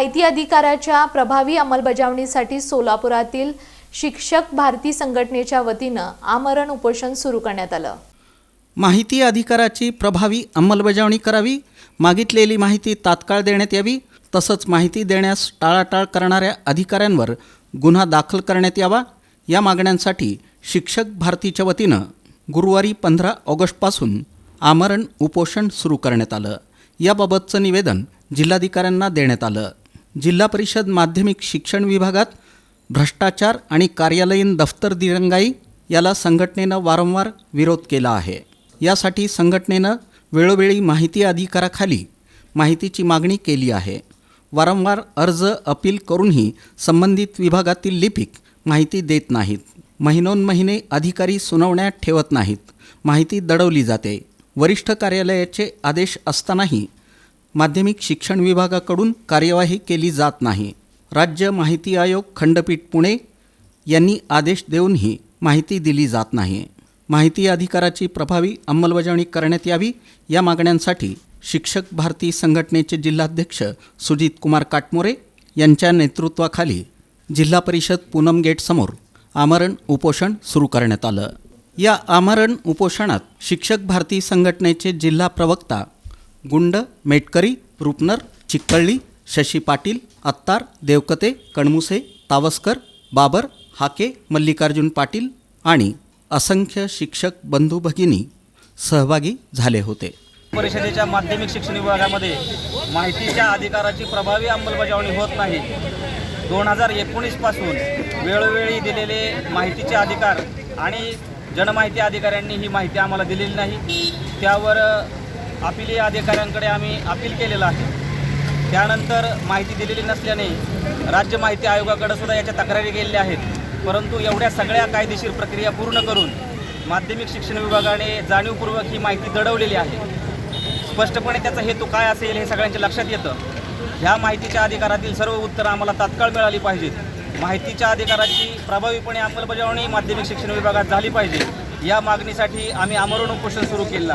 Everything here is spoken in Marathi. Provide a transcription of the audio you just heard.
माहिती अधिकाराच्या प्रभावी अंमलबजावणीसाठी सोलापुरातील शिक्षक भारती संघटनेच्या वतीनं आमरण उपोषण सुरू करण्यात आलं. माहिती अधिकाराची प्रभावी अंमलबजावणी करावी मागितलेली माहिती तात्काळ देण्यात यावी तसंच माहिती देण्यास टाळाटाळ करणाऱ्या अधिकाऱ्यांवर गुन्हा दाखल करण्यात यावा या मागण्यांसाठी शिक्षक भारतीच्या वतीनं गुरुवारी पंधरा ऑगस्टपासून आमरण उपोषण सुरू करण्यात आलं. याबाबतचं निवेदन जिल्हाधिकाऱ्यांना देण्यात आलं. जिल्हा परिषद माध्यमिक शिक्षण विभागात भ्रष्टाचार आणि कार्यालयीन दफ्तर दिरंगाई याला संघटनेनं वारंवार विरोध केला आहे. यासाठी संघटनेनं वेळोवेळी माहिती अधिकाराखाली माहितीची मागणी केली आहे. वारंवार अर्ज अपील करूनही संबंधित विभागातील लिपिक माहिती देत नाहीत. महिनोन्महिने अधिकारी सुनावण्यात ठेवत नाहीत. माहिती दडवली जाते. वरिष्ठ कार्यालयाचे आदेश असतानाही माध्यमिक शिक्षण विभागाकडून कार्यवाही केली जात नाही. राज्य माहिती आयोग खंडपीठ पुणे यांनी आदेश देऊनही माहिती दिली जात नाही. माहिती अधिकाराची प्रभावी अंमलबजावणी करण्यात यावी या मागण्यांसाठी शिक्षक भारती संघटनेचे जिल्हाध्यक्ष सुजित कुमार काटमोरे यांच्या नेतृत्वाखाली जिल्हा परिषद पूनम गेटसमोर आमरण उपोषण सुरू करण्यात आलं. या आमरण उपोषणात शिक्षक भारती संघटनेचे जिल्हा प्रवक्ता गुंड मेटकरी रुपनर चिक्कळी शशी पाटील अत्तार देवकते कणमुसे तावस्कर बाबर हाके मल्लिकार्जुन पाटील आणि असंख्य शिक्षक बंधू भगिनी सहभागी झाले होते. परिषदेच्या माध्यमिक शिक्षण विभागामध्ये माहितीच्या अधिकाराची प्रभावी अंमलबजावणी होत नाही. दोन हजार एकोणीसपासून वेळोवेळी दिलेले माहितीचे अधिकार आणि जनमाहिती अधिकाऱ्यांनी ही माहिती आम्हाला दिलेली नाही. त्यावर अपिली अधिकाऱ्यांकडे आम्ही अपील केलेलं आहे. त्यानंतर माहिती दिलेली नसल्याने राज्य माहिती आयोगाकडे सुद्धा याच्या तक्रारी गेलेल्या आहेत. परंतु एवढ्या सगळ्या कायदेशीर प्रक्रिया पूर्ण करून माध्यमिक शिक्षण विभागाने जाणीवपूर्वक ही माहिती दडवलेली आहे. स्पष्टपणे त्याचा हेतू काय असेल हे सगळ्यांच्या लक्षात येतं. ह्या माहितीच्या अधिकारातील सर्व उत्तरं आम्हाला तात्काळ मिळाली पाहिजेत. माहितीच्या अधिकाराची प्रभावीपणे अंमलबजावणी माध्यमिक शिक्षण विभागात झाली पाहिजे. या मागणीसाठी आम्ही आमरण उपोषण सुरू केलं आहे.